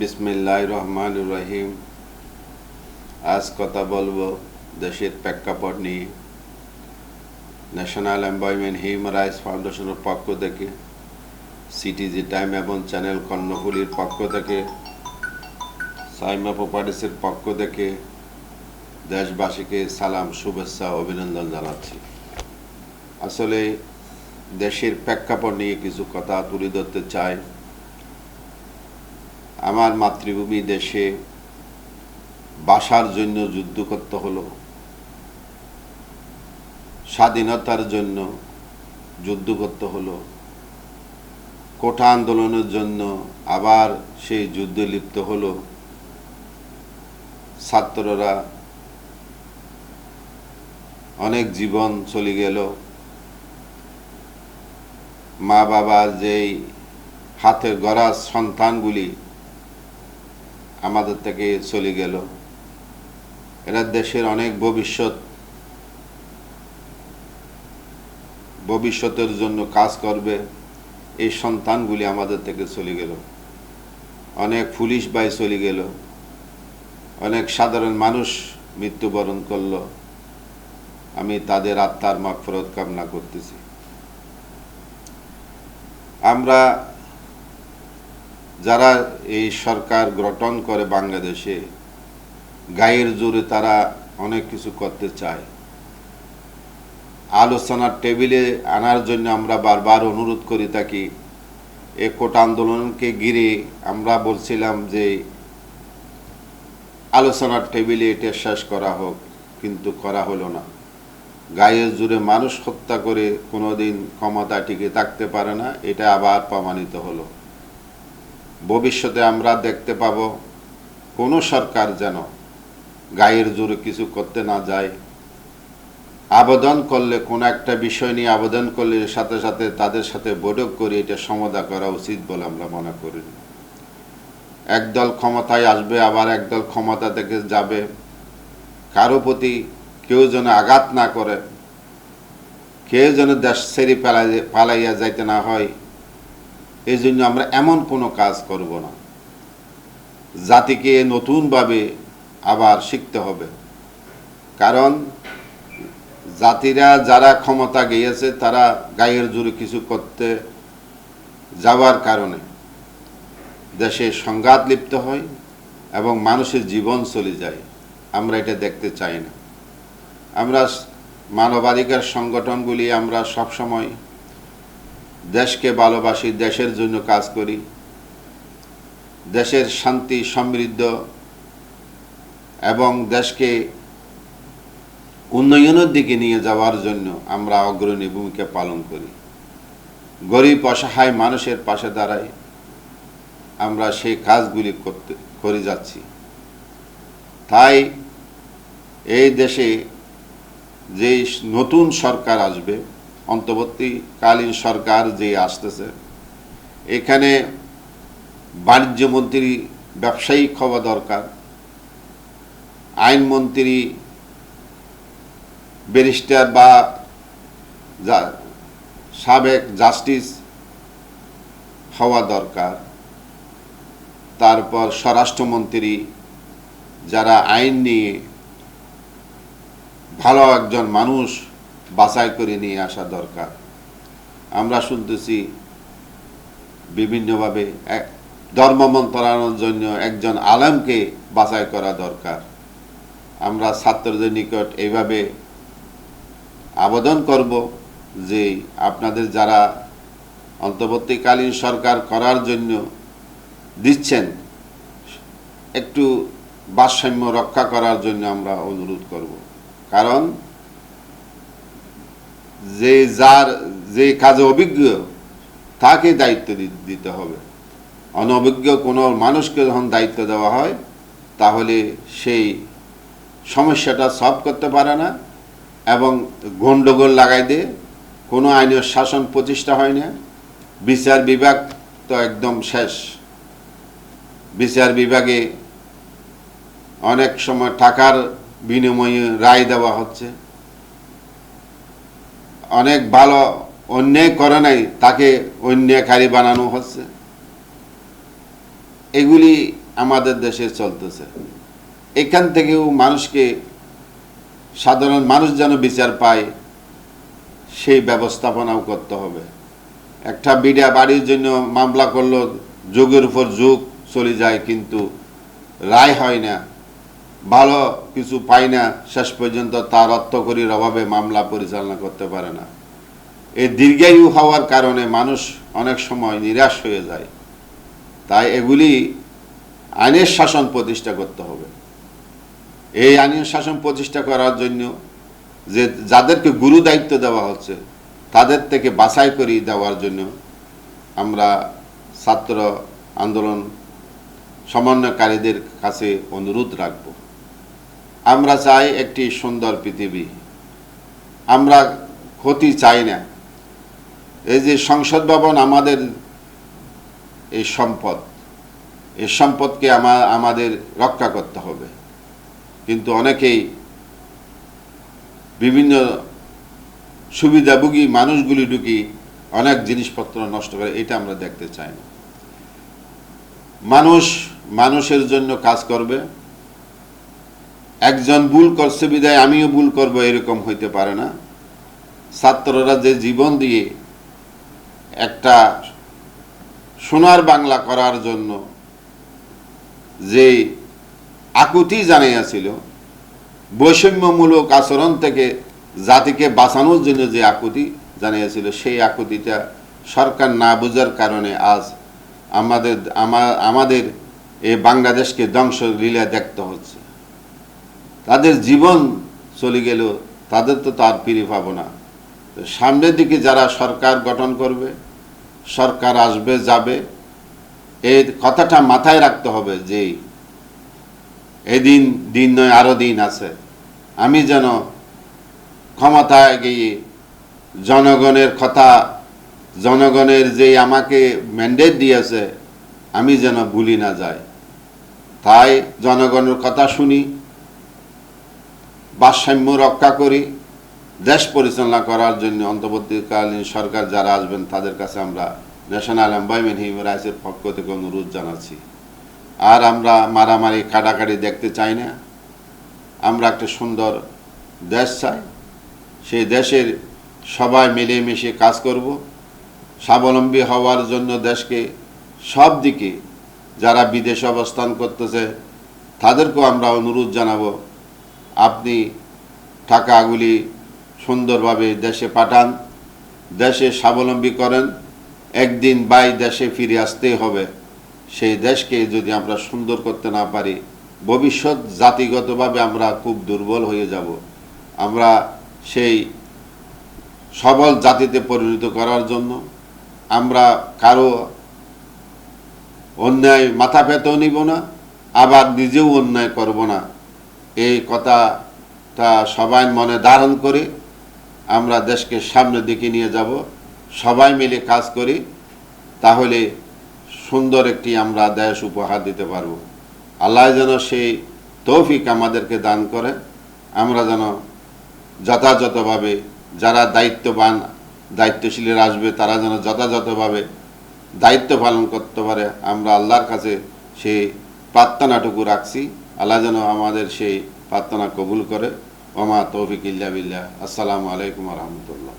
বিসমিল্লাহ রহমান রহিম আজ কথা বলব দেশের প্রেক্ষাপট নিয়ে। ন্যাশনাল এমপ্লয়মেন্ট হিউম্যান রাইটস ফাউন্ডেশনের পক্ষ থেকে সিটিজি টাইম এবং চ্যানেল কর্ণফুলির পক্ষ থেকে সাইমা প্রপার্টিসের পক্ষ থেকে দেশবাসীকে সালাম, শুভেচ্ছা অভিনন্দন জানাচ্ছি। আসলে দেশের প্রেক্ষাপট নিয়ে কিছু কথা তুলে ধরতে চাই। আমার মাতৃভূমি দেশে বাসার জন্য যুদ্ধ করতে হলো। স্বাধীনতার জন্য যুদ্ধ করতে হলো। কোঠা আন্দোলনের জন্য আবার সেই যুদ্ধে লিপ্ত হলো। ছাত্ররা অনেক জীবন চলে গেল। মা বাবার যেই হাতে গড়া সন্তানগুলি আমাদের থেকে চলে গেল। এরা দেশের অনেক ভবিষ্যৎ, ভবিষ্যতের জন্য কাজ করবে, এই সন্তানগুলি আমাদের থেকে চলে গেল। অনেক পুলিশ বাই চলে গেল। অনেক সাধারণ মানুষ মৃত্যুবরণ করল। আমি তাদের আত্মার মাগফরত কামনা করতেছি। আমরা যারা এই সরকার গঠন করে বাংলাদেশে, গায়ের জোরে তারা অনেক কিছু করতে চায়। আলোচনার টেবিলে আনার জন্য আমরা বারবার অনুরোধ করি থাকি, এ কোটা আন্দোলনকে ঘিরে আমরা বলছিলাম যে আলোচনার টেবিলে এটা শেষ করা হোক, কিন্তু করা হলো না। গায়ের জুড়ে মানুষ হত্যা করে কোনোদিন ক্ষমতা টিকে থাকতে পারে না, এটা আবার প্রমাণিত হলো। ভবিষ্যতে আমরা দেখতে পাব কোনো সরকার যেন গায়ের জোরে কিছু করতে না যায়। আবেদন করলে, কোনো একটা বিষয় নিয়ে আবেদন করলে সাথে সাথে তাদের সাথে বৈঠক করে এটা সমাধা করা উচিত বলে আমরা মনে করি। একদল ক্ষমতায় আসবে, আবার একদল ক্ষমতা থেকে যাবে। কারও প্রতি কেউ যেন আঘাত না করে। কেউ যেন দেশ ছেড়ে পালাই পালাইয়া যাইতে না হয়। এই জন্য আমরা এমন কোনো কাজ করব না। জাতিকে নতুনভাবে আবার শিখতে হবে। কারণ জাতিরা যারা ক্ষমতা গিয়েছে, তারা গায়ের জোরে কিছু করতে যাওয়ার কারণে দেশে সংঘাত লিপ্ত হয় এবং মানুষের জীবন চলে যায়। আমরা এটা দেখতে চাই না। আমরা মানবাধিকার সংগঠনগুলি আমরা সবসময় দেশকে ভালোবাসি, দেশের জন্য কাজ করি। দেশের শান্তি, সমৃদ্ধ এবং দেশকে উন্নয়নের দিকে নিয়ে যাওয়ার জন্য আমরা অগ্রণী ভূমিকা পালন করি। গরিব, অসহায় মানুষের পাশে দাঁড়াই আমরা সেই কাজগুলি করতে, করে যাচ্ছি। তাই এই দেশে যে নতুন সরকার আসবে অন্তর্বর্তীকালীন সরকার যে আসতেছে, এখানে বাণিজ্য মন্ত্রী ব্যবসায়িক হওয়া দরকার, আইনমন্ত্রী, ব্যারিস্টার বা সাবেক জাস্টিস হওয়া দরকার। তারপর স্বরাষ্ট্রমন্ত্রী, যারা আইন নিয়ে ভালো একজন মানুষ বাছাই করে নিয়ে আসা দরকার। আমরা শুনতেছি বিভিন্নভাবে ধর্ম মন্ত্রণানোর জন্য একজন আলেমকে বাছাই করা দরকার। আমরা ছাত্রদের নিকট এইভাবে আবেদন করব যে আপনাদের যারা অন্তর্বর্তীকালীন সরকার করার জন্য দিচ্ছেন, একটু ভারসাম্য রক্ষা করার জন্য আমরা অনুরোধ করব। কারণ যে যার, যে কাজে অভিজ্ঞ, তাকে দায়িত্ব দিতে হবে। অনভিজ্ঞ কোনো মানুষকে যখন দায়িত্ব দেওয়া হয়, তাহলে সেই সমস্যাটা সলভ করতে পারে না এবং গণ্ডগোল লাগাই দিয়ে কোনো আইনের শাসন প্রতিষ্ঠা হয় না। বিচার বিভাগ তো একদম শেষ। বিচার বিভাগে অনেক সময় টাকার বিনিময়ে রায় দেওয়া হচ্ছে। অনেক ভালো অন্যায় করে নাই, তাকে অন্যায়কারী বানানো হচ্ছে। এগুলি আমাদের দেশে চলতেছে। এখান থেকেও মানুষকে, সাধারণ মানুষ যেন বিচার পায়, সেই ব্যবস্থাপনাও করতে হবে। একটা বিড়া বাড়ির জন্য মামলা করল, যুগের উপর যুগ চলে যায়, কিন্তু রায় হয় না। ভালো কিছু পায় না, শেষ পর্যন্ত তার অর্থকরীর অভাবে মামলা পরিচালনা করতে পারে না। এই দীর্ঘায়ু হওয়ার কারণে মানুষ অনেক সময় নিরাশ হয়ে যায়। তাই এগুলি আইনের শাসন প্রতিষ্ঠা করতে হবে। এই আইনের শাসন প্রতিষ্ঠা করার জন্য যে যাদেরকে গুরু দায়িত্ব দেওয়া হচ্ছে, তাদের থেকে বাছাই করে দেওয়ার জন্য আমরা ছাত্র আন্দোলন সমন্বয়কারীদের কাছে অনুরোধ রাখব। আমরা চাই একটি সুন্দর পৃথিবী। আমরা ক্ষতি চাই না। এই যে সংসদ ভবন আমাদের এই সম্পদ, এই সম্পদকে আমা, আমাদের রক্ষা করতে হবে। কিন্তু অনেকেই বিভিন্ন সুবিধাভোগী মানুষগুলি ঢুকি অনেক জিনিসপত্র নষ্ট করে, এটা আমরা দেখতে চাই না। মানুষ মানুষের জন্য কাজ করবে একজন ভুল করছে বিদায় আমিও ভুল করব, এরকম হইতে পারে না। ছাত্ররা যে জীবন দিয়ে একটা সোনার বাংলা করার জন্য যে আকুতি জানাইয়াছিল, বৈষম্যমূলক আচরণ থেকে জাতিকে বাঁচানোর জন্য যে আকুতি জানিয়েছিল সেই আকুতিটা সরকার না বোঝার কারণে আজ আমাদের আমা- আমাদের এই বাংলাদেশকে ধ্বংস লীলা দেখতে হচ্ছে। তাদের জীবন চলে গেল তাদের তো তার ফিরে পাবো না। সামনের দিকে যারা সরকার গঠন করবে, সরকার আসবে, যাবে এই কথাটা মাথায় রাখতে হবে যে এদিন দিন নয় আরও দিন আছে। আমি যেন ক্ষমতায় গিয়ে জনগণের কথা, জনগণের যে আমাকে ম্যান্ডেট দিয়েছে, আমি যেন ভুলি না যাই। তাই জনগণের কথা শুনি ভারসাম্য রক্ষা করি, দেশ পরিচালনা করার জন্য অন্তর্বর্তীকালীন সরকার যারা আসবেন, তাদের কাছে আমরা ন্যাশনাল এমপ্লয়মেন্ট হিউম্যান রাইটসের পক্ষ থেকে অনুরোধ জানাচ্ছি। আর আমরা মারামারি কাটাকাটি দেখতে চাই না। আমরা একটা সুন্দর দেশ চাই। সেই দেশের সবাই মিলেমিশে কাজ করব। স্বাবলম্বী হওয়ার জন্য দেশকে সব দিকে যারা বিদেশে অবস্থান করতেছে, তাদেরকেও আমরা অনুরোধ জানাব। আপনি টাকাগুলি সুন্দরভাবে দেশে পাঠান, দেশে স্বাবলম্বী করেন, একদিন বাই দেশে ফিরে আসতেই হবে। সেই দেশকে যদি আমরা সুন্দর করতে না পারি, ভবিষ্যৎ জাতিগতভাবে আমরা খুব দুর্বল হয়ে যাব। আমরা সেই সবল জাতিতে পরিণত করার জন্য আমরা কারও অন্যায় মাথা পেতেও নিব না, আবার নিজেও অন্যায় করব না। এই কথাটা সবাই মনে ধারণ করে, আমরা দেশকে সামনের দিকে নিয়ে যাব, সবাই মিলে কাজ করি, তাহলে সুন্দর একটি আমরা দেশ উপহার দিতে পারব। আল্লাহ যেন সেই তৌফিক আমাদেরকে দান করে, আমরা যেন যথাযথভাবে যারা দায়িত্ববান, দায়িত্বশীলের আসবে, তারা যেন যথাযথভাবে দায়িত্ব পালন করতে পারে, আমরা আল্লাহর কাছে সেই প্রার্থনাটুকু রাখছি। আল্লাহ যেন আমাদের সেই প্রার্থনা কবুল করে। ওমা তৌফিক ইল্লা বিল্লাহ। আসসালামু আলাইকুম রহমতুল্লাহ।